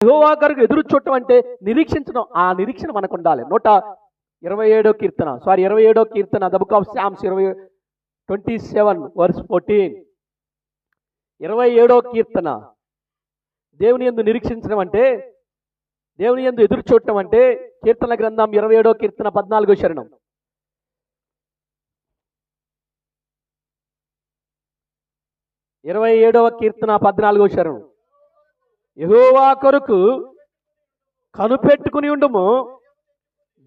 యహోవా గారికి ఎదురు చూడటం అంటే నిరీక్షించడం ఆ నిరీక్షణ మనకు ఉండాలి. నూట ఇరవై ఏడో కీర్తన సారీ ఇరవై ఏడో కీర్తన ద బుక్ ఆఫ్ శామ్స్ ఇరవై ట్వంటీ సెవెన్ వర్స్ ఫోర్టీన్. ఇరవై ఏడో కీర్తన దేవుని ఎందు నిరీక్షించడం అంటే దేవుని ఎందు ఎదురు చూడటం అంటే కీర్తన గ్రంథం ఇరవై ఏడో కీర్తన పద్నాలుగో శరణం. ఇరవై ఏడవ కీర్తన పద్నాలుగో శరణం. యహోవా కొరకు కనుపెట్టుకుని ఉండుము.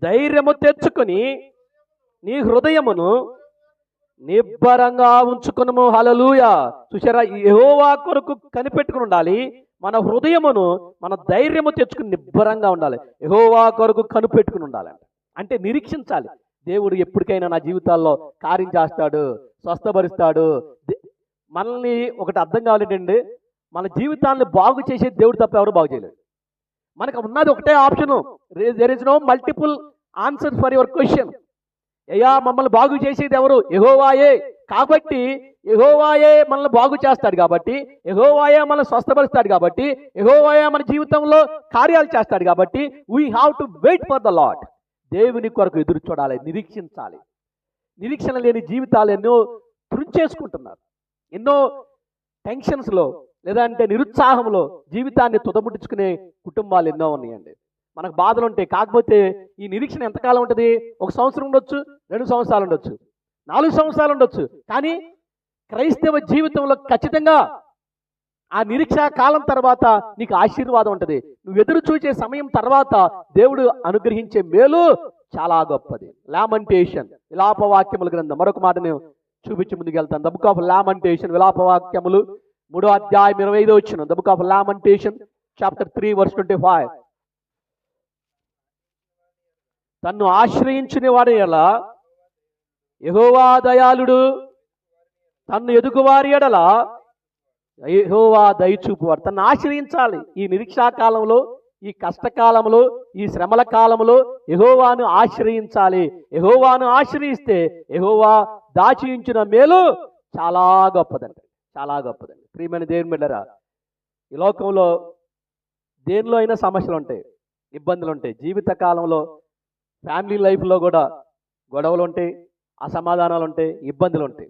ధైర్యము తెచ్చుకొని నీ హృదయమును నిబ్బరంగా ఉంచుకునము. హలలుయ చూసారా యహోవా కొరకు కనిపెట్టుకుని ఉండాలి. మన హృదయమును మన ధైర్యము తెచ్చుకుని నిబ్బరంగా ఉండాలి. యహోవా కొరకు కనిపెట్టుకుని ఉండాలి అంటే. నిరీక్షించాలి. దేవుడు ఎప్పటికైనా నా జీవితాల్లో కార్యం చేస్తాడు స్వస్థపరుస్తాడు. దే- మనల్ని ఒకటి అర్థం కావాలంటే మన జీవితాన్ని బాగు చేసే దేవుడు తప్ప ఎవరు బాగు చేయలేదు మనకు ఉన్నది ఒకటే option there is no multiple answer for your question అయ్యా మమ్మల్ని బాగు చేసేది ఎవరు? ఎహోవాయే కాబట్టి ఎహోవాయే మనల్ని బాగు చేస్తాడు కాబట్టి ఎహోవాయే మనల్ని స్వస్థపరుస్తాడు కాబట్టి ఎహోవాయే మన జీవితంలో కార్యాలు చేస్తాడు కాబట్టి we have to wait for the Lord దేవుని కొరకు ఎదురు చూడాలి నిరీక్షించాలి. నిరీక్షణ లేని జీవితాలు ఎన్నో తుంచేసుకుంటున్నారు ఎన్నో టెన్షన్స్లో లేదంటే నిరుత్సాహంలో జీవితాన్ని తుదముట్టించుకునే కుటుంబాలు ఎన్నో ఉన్నాయండి. మనకు బాధలు ఉంటాయి కాకపోతే ఈ నిరీక్షణ ఎంతకాలం ఉంటుంది? ఒక సంవత్సరం ఉండొచ్చు రెండు సంవత్సరాలు ఉండొచ్చు నాలుగు సంవత్సరాలు ఉండొచ్చు. కానీ క్రైస్తవ జీవితంలో ఖచ్చితంగా ఆ నిరీక్షా కాలం తర్వాత నీకు ఆశీర్వాదం ఉంటుంది. నువ్వు ఎదురు చూసే సమయం తర్వాత దేవుడు అనుగ్రహించే మేలు చాలా గొప్పది. లామంటేషన్ విలాపవాక్యముల గ్రంథం. మరొక మాట నేను చూపించి ముందుకు వెళ్తాను. ద ఆఫ్ లామంటేషన్ విలాపవాక్యములు మూడో అధ్యాయం ఇరవై ఐదో వచ్చిన the book of Lamentation chapter three verse twenty five. తన్ను ఆశ్రయించిన వారి ఎలా? యహోవా దయాళుడు తన్ను ఎదుగువారి ఎడల యెహోవా దయచూపువాడు తన్ను ఆశ్రయించాలి ఈ నిరీక్షా కాలంలో ఈ కష్టకాలంలో ఈ శ్రమల కాలంలో ఎహోవాను ఆశ్రయించాలి. ఎహోవాను ఆశ్రయిస్తే ఎహోవా దాచి ఉంచిన మేలు చాలా గొప్పదండి చాలా గొప్పదండి. ప్రియమైన దేవుని బిడ్డరా ఈ లోకంలో దేనిలో అయినా సమస్యలు ఉంటాయి ఇబ్బందులు ఉంటాయి. జీవిత కాలంలో ఫ్యామిలీ లైఫ్లో కూడా గొడవలు ఉంటాయి అసమాధానాలు ఉంటాయి ఇబ్బందులు ఉంటాయి.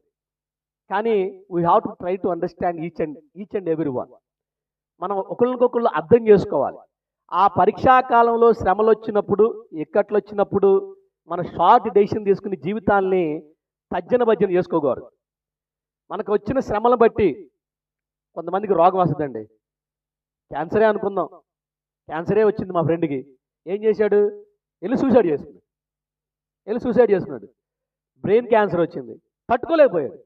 కానీ we have to try to understand each and each and every one మనం ఒకరికొకళ్ళు అర్థం చేసుకోవాలి. ఆ పరీక్షా కాలంలో శ్రమలు వచ్చినప్పుడు ఇక్కట్లు వచ్చినప్పుడు మన షార్ట్ డెసిషన్ తీసుకుని జీవితాన్ని తజ్జన భజ్జన చేసుకోకూడదు. మనకు వచ్చిన శ్రమలను బట్టి కొంతమందికి రోగం వస్తుందండి. క్యాన్సరే అనుకుందాం. క్యాన్సరే వచ్చింది మా ఫ్రెండ్కి. ఏం చేశాడు? వెళ్ళి సూసైడ్ చేసుకున్నాడు. వెళ్ళి సూసైడ్ చేసుకున్నాడు. బ్రెయిన్ క్యాన్సర్ వచ్చింది. తట్టుకోలేకపోయాడు.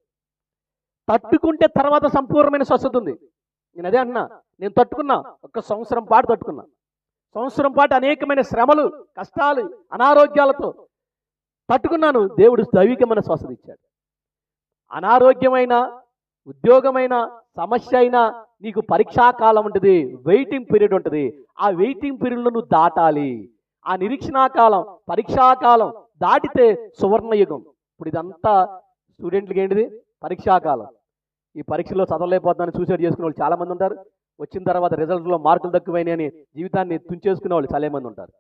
తట్టుకుంటే తర్వాత సంపూర్ణమైన స్వస్థత ఉంది. నేను అదే అంటున్నా. నేను తట్టుకున్నా. ఒక సంవత్సరం పాటు తట్టుకున్నా. సంవత్సరం పాటు అనేకమైన శ్రమలు కష్టాలు అనారోగ్యాలతో తట్టుకున్నాను. దేవుడు దైవికమైన స్వస్థత ఇచ్చాడు. అనారోగ్యమైన ఉద్యోగమైన సమస్య అయినా నీకు పరీక్షా కాలం ఉంటుంది వెయిటింగ్ పీరియడ్ ఉంటుంది. ఆ వెయిటింగ్ పీరియడ్లో నువ్వు దాటాలి. ఆ నిరీక్షణా కాలం దాటితే సువర్ణయుగం ఇప్పుడు ఇదంతా స్టూడెంట్లకి ఏంటిది? పరీక్షా కాలం. ఈ పరీక్షలో చదవలేకపోతున్నాను సూసైడ్ చేసుకునే వాళ్ళు చాలామంది ఉంటారు. వచ్చిన తర్వాత రిజల్ట్లో మార్కులు తక్కువైనాయని జీవితాన్ని తుంచేసుకునే వాళ్ళు చాలామంది ఉంటారు.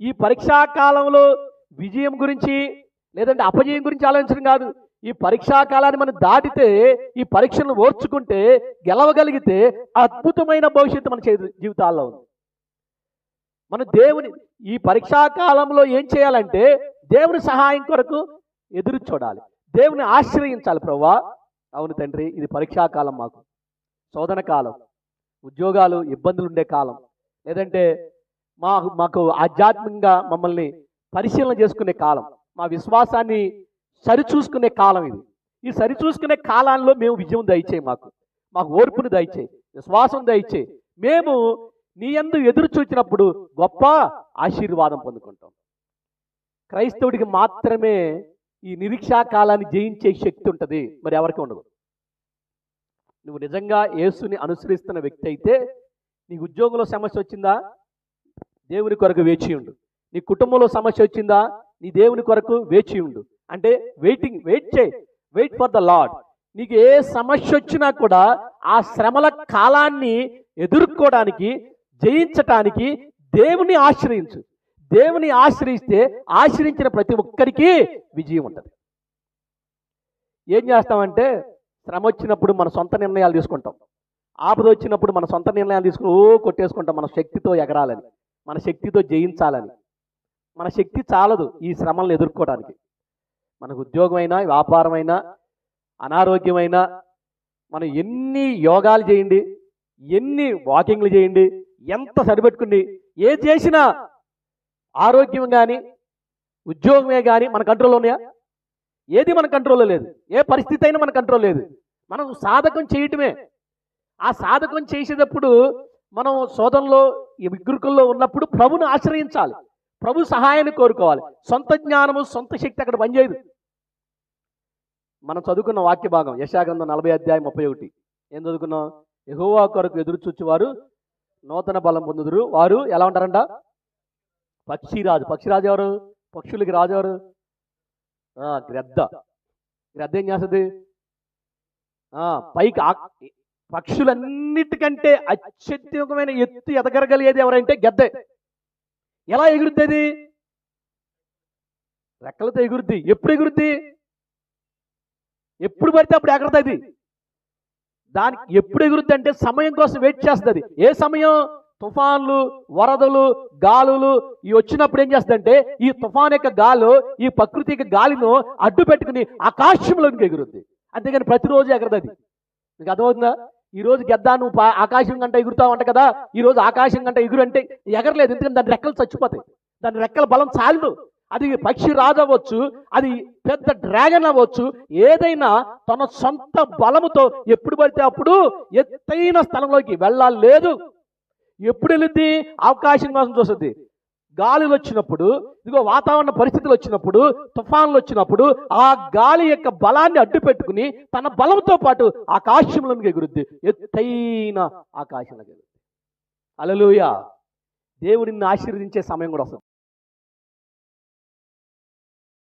ఈ పరీక్షా కాలంలో విజయం గురించి లేదంటే అపజయం గురించి ఆలోచించడం కాదు. ఈ పరీక్షా కాలాన్ని మనం దాటితే ఈ పరీక్షలను ఓర్చుకుంటే గెలవగలిగితే అద్భుతమైన భవిష్యత్తు మన జీవితాల్లో ఉంది. మన దేవుని ఈ పరీక్షా కాలంలో ఏం చేయాలంటే దేవుని సహాయం కొరకు ఎదురు చూడాలి. దేవుని ఆశ్రయించాలి ప్రవ్వా. అవును తండ్రి ఇది పరీక్షా కాలం మాకు. శోధన కాలం. ఉద్యోగాలు ఇబ్బందులు ఉండే కాలం. లేదంటే మా మాకు ఆధ్యాత్మికంగా మమ్మల్ని పరిశీలన చేసుకునే కాలం. మా విశ్వాసాన్ని సరిచూసుకునే కాలం ఇది. ఈ సరిచూసుకునే కాలంలో మేము విజయం దయచేయి మాకు. మాకు ఓర్పుని దయచేయి విశ్వాసం దయచేయి. మేము నీ యందు ఎదురు చూచినప్పుడు గొప్ప ఆశీర్వాదం పొందుకుంటాం. క్రైస్తవుడికి మాత్రమే ఈ నిరీక్షా కాలాన్ని జయించే శక్తి ఉంటుంది. మరి ఎవరికి ఉండదు? నువ్వు నిజంగా యేసుని అనుసరిస్తున్న వ్యక్తి అయితే నీ ఉద్యోగంలో సమస్య వచ్చిందా? దేవుని కొరకు వేచి ఉండు. నీ కుటుంబంలో సమస్య వచ్చిందా? నీ దేవుని కొరకు వేచి ఉండు. అంటే వెయిటింగ్ వెయిట్ చేయి వెయిట్ ఫర్ ద లాడ్ నీకు ఏ సమస్య వచ్చినా కూడా ఆ శ్రమల కాలాన్ని ఎదుర్కోవడానికి జయించటానికి దేవుని ఆశ్రయించు. దేవుని ఆశ్రయిస్తే ఆశ్రయించిన ప్రతి ఒక్కరికి విజయం ఉంటుంది. ఏం చేస్తామంటే శ్రమ వచ్చినప్పుడు మన సొంత నిర్ణయాలు తీసుకుంటాం. ఆపద వచ్చినప్పుడు మన సొంత నిర్ణయాలు తీసుకుని ఓ కొట్టేసుకుంటాం మన శక్తితో ఎగరాలని మన శక్తితో జయించాలని. మన శక్తి చాలదు ఈ శ్రమలను ఎదుర్కోవడానికి. మనకు ఉద్యోగమైనా వ్యాపారమైనా అనారోగ్యమైనా మనం ఎన్ని యోగాలు చేయండి ఎన్ని వాకింగ్లు చేయండి ఎంత సరిపెట్టుకుని ఏ చేసినా ఆరోగ్యం కానీ ఉద్యోగమే కానీ మన కంట్రోల్లో ఉన్నాయా? ఏది మన కంట్రోల్లో లేదు. ఏ పరిస్థితి అయినా మన కంట్రోల్ లేదు. మనం సాధకం చేయటమే. ఆ సాధకం చేసేటప్పుడు మనం శోధనలో ఈ విగ్రహంలో ఉన్నప్పుడు ప్రభుని ఆశ్రయించాలి. ప్రభు సహాయాన్ని కోరుకోవాలి. సొంత జ్ఞానము సొంత శక్తి అక్కడ పనిచేయదు. మనం చదువుకున్న వాక్య భాగం యశాగ్రంథం నలభై అధ్యాయం ముప్పై ఒకటి. ఏం చదువుకున్నాం ఎహోవా కొరకు ఎదురు చూచువారు నూతన బలం పొందుదురు. వారు ఎలా ఉంటారంట? పక్షిరాజు. పక్షిరాజు ఎవరు? పక్షులకి రాజు ఎవరు? ఆ, గ్రద్ద. గ్రద్ద ఏం చేస్తుంది? ఆ, పైకి పక్షులన్నిటికంటే అత్యధికమైన ఎత్తు ఎదగరగలిగేది ఎవరంటే గెద్దే. ఎలా ఎగురుద్ది అది? రెక్కలతో ఎగురుద్ది. ఎప్పుడు ఎగురుద్ది? ఎప్పుడు పడితే అప్పుడు ఎగరది దానికి ఎప్పుడు ఎగురుద్ది అంటే సమయం కోసం వెయిట్ చేస్తుంది ఏ సమయం? తుఫాన్లు వరదలు గాలులు ఇవి వచ్చినప్పుడు ఏం చేస్తుందంటే ఈ తుఫాన్ యొక్క గాలు ఈ ప్రకృతి యొక్క గాలిను అడ్డు పెట్టుకుని ఆకాశంలోనికి ఎగురుద్ది. అంతేగాని ప్రతిరోజు ఎగరదది నీకు అర్థమవుతుందా? ఈ రోజు గెద్దా నువ్వు ఆకాశం కంటే ఎగురుతావు అంట కదా ఈ రోజు ఆకాశం కంటే ఎగురు అంటే ఎగరలేదు. ఎందుకంటే దాని రెక్కలు చచ్చిపోతాయి. దాని రెక్కల బలం చాలదు. అది పక్షి రాజవచ్చు అవ్వచ్చు అది పెద్ద డ్రాగన్ అవ్వచ్చు ఏదైనా తన సొంత బలముతో ఎప్పుడు పడితే అప్పుడు ఎత్తైన స్థలంలోకి వెళ్ళాలి. లేదు. ఎప్పుడు వెళ్ళింది అవకాశం కోసం చూస్తుంది. గాలులు వచ్చినప్పుడు ఇదిగో వాతావరణ పరిస్థితులు వచ్చినప్పుడు తుఫాన్లు వచ్చినప్పుడు ఆ గాలి యొక్క బలాన్ని అడ్డు పెట్టుకుని తన బలంతో పాటు ఆకాశంలోకి ఎగురుద్ది. ఎత్తైన ఆకాశంలోకి ఎగురుద్ది. అలలుయ దేవుడిని ఆశీర్వదించే సమయం కూడా వస్తుంది.